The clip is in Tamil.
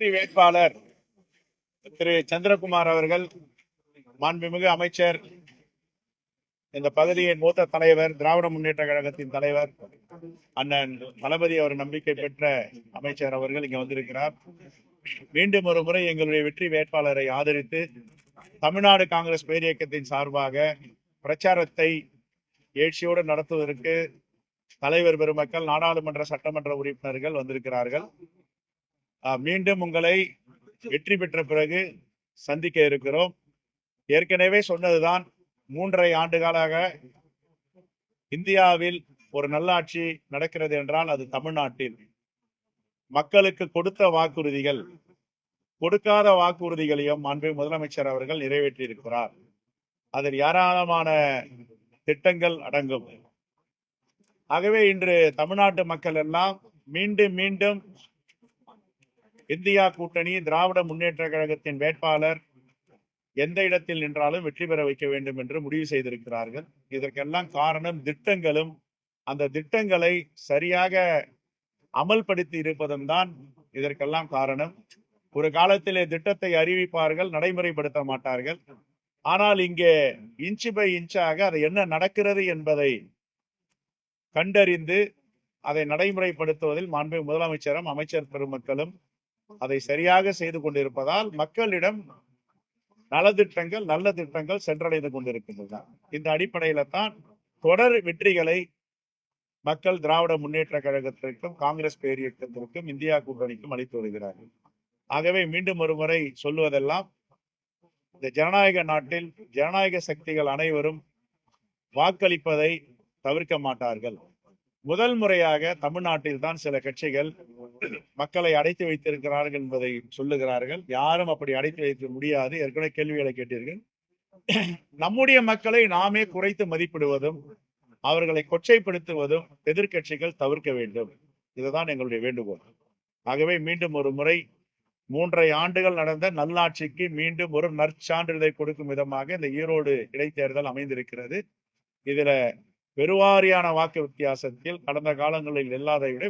வெற்றி வேட்பாளர் திரு சந்திரகுமார் அவர்கள் மாண்புமிகு அமைச்சர் இந்த பகுதியின் மூத்த தலைவர் திராவிட முன்னேற்ற கழகத்தின் தலைவர் அண்ணன் தளபதி அவர் நம்பிக்கை பெற்ற அமைச்சர் அவர்கள் இங்க வந்திருக்கிறார். மீண்டும் ஒரு முறை எங்களுடைய வெற்றி வேட்பாளரை ஆதரித்து தமிழ்நாடு காங்கிரஸ் பேரியக்கத்தின் சார்பாக பிரச்சாரத்தை எழுச்சியோடு நடத்துவதற்கு தலைவர் பெருமக்கள் நாடாளுமன்ற சட்டமன்ற உறுப்பினர்கள் வந்திருக்கிறார்கள். மீண்டும் உங்களை வெற்றி பெற்ற பிறகு சந்திக்க இருக்கிறோம். ஏற்கனவே சொன்னதுதான் மூன்றரை ஆண்டுகாலாக இந்தியாவில் ஒரு நல்லாட்சி நடக்கிறது என்றால் அது தமிழ்நாட்டில். மக்களுக்கு கொடுத்த வாக்குறுதிகள் கொடுக்காத வாக்குறுதிகளையும் அன்பு முதலமைச்சர் அவர்கள் நிறைவேற்றியிருக்கிறார். அதில் ஏராளமான திட்டங்கள் அடங்கும். ஆகவே இன்று தமிழ்நாட்டு மக்கள் எல்லாம் மீண்டும் மீண்டும் இந்தியா கூட்டணி திராவிட முன்னேற்ற கழகத்தின் வேட்பாளர் எந்த இடத்தில் நின்றாலும் வெற்றி பெற வைக்க வேண்டும் என்று முடிவு செய்திருக்கிறார்கள். இதற்கெல்லாம் காரணம் திட்டங்களும். அந்த திட்டங்களை சரியாக அமல்படுத்தி இருப்பதும் தான் இதற்கெல்லாம் காரணம். ஒரு காலத்திலே திட்டத்தை அறிவிப்பார்கள் நடைமுறைப்படுத்த மாட்டார்கள். ஆனால் இங்கே இன்ச்சு பை இன்ச்சாக அது என்ன நடக்கிறது என்பதை கண்டறிந்து அதை நடைமுறைப்படுத்துவதில் மாண்பு முதலமைச்சரும் அமைச்சர் பெருமக்களும் அதை சரியாக செய்து கொண்டிருப்பதால் மக்களிடம் நலத்திட்டங்கள் நல்ல திட்டங்கள் சென்றடைந்து கொண்டிருக்கின்றன. இந்த அடிப்படையில தான் தொடர் வெற்றிகளை மக்கள் திராவிட முன்னேற்ற கழகத்திற்கும் காங்கிரஸ் பேரியக்கத்திற்கும் இந்தியா கூட்டணிக்கும் அளித்து வருகிறார்கள். ஆகவே மீண்டும் ஒருமுறை சொல்லுவதெல்லாம் இந்த ஜனநாயக நாட்டில் ஜனநாயக சக்திகள் அனைவரும் வாக்களிப்பதை தவிர்க்க மாட்டார்கள். முதல் முறையாக தமிழ்நாட்டில் தான் சில கட்சிகள் மக்களை அடைத்து வைத்திருக்கிறார்கள் என்பதை சொல்லுகிறார்கள். யாரும் அப்படி அடைத்து வைக்க முடியாது. ஏற்கனவே கேள்விகளை கேட்டீர்கள். நம்முடைய மக்களை நாமே குறைத்து மதிப்பிடுவதும் அவர்களை கொச்சைப்படுத்துவதும் எதிர்க்கட்சிகள் தவிர்க்க வேண்டும். இதுதான் எங்களுடைய வேண்டுகோள். ஆகவே மீண்டும் ஒரு முறை மூன்றரை ஆண்டுகள் நடந்த நல்லாட்சிக்கு மீண்டும் ஒரு நற்சான்றிதழை கொடுக்கும் விதமாக இந்த ஈரோடு இடைத்தேர்தல் அமைந்திருக்கிறது. இதுல பெருவாரியான வாக்கு வித்தியாசத்தில் கடந்த காலங்களில் இல்லாதை விட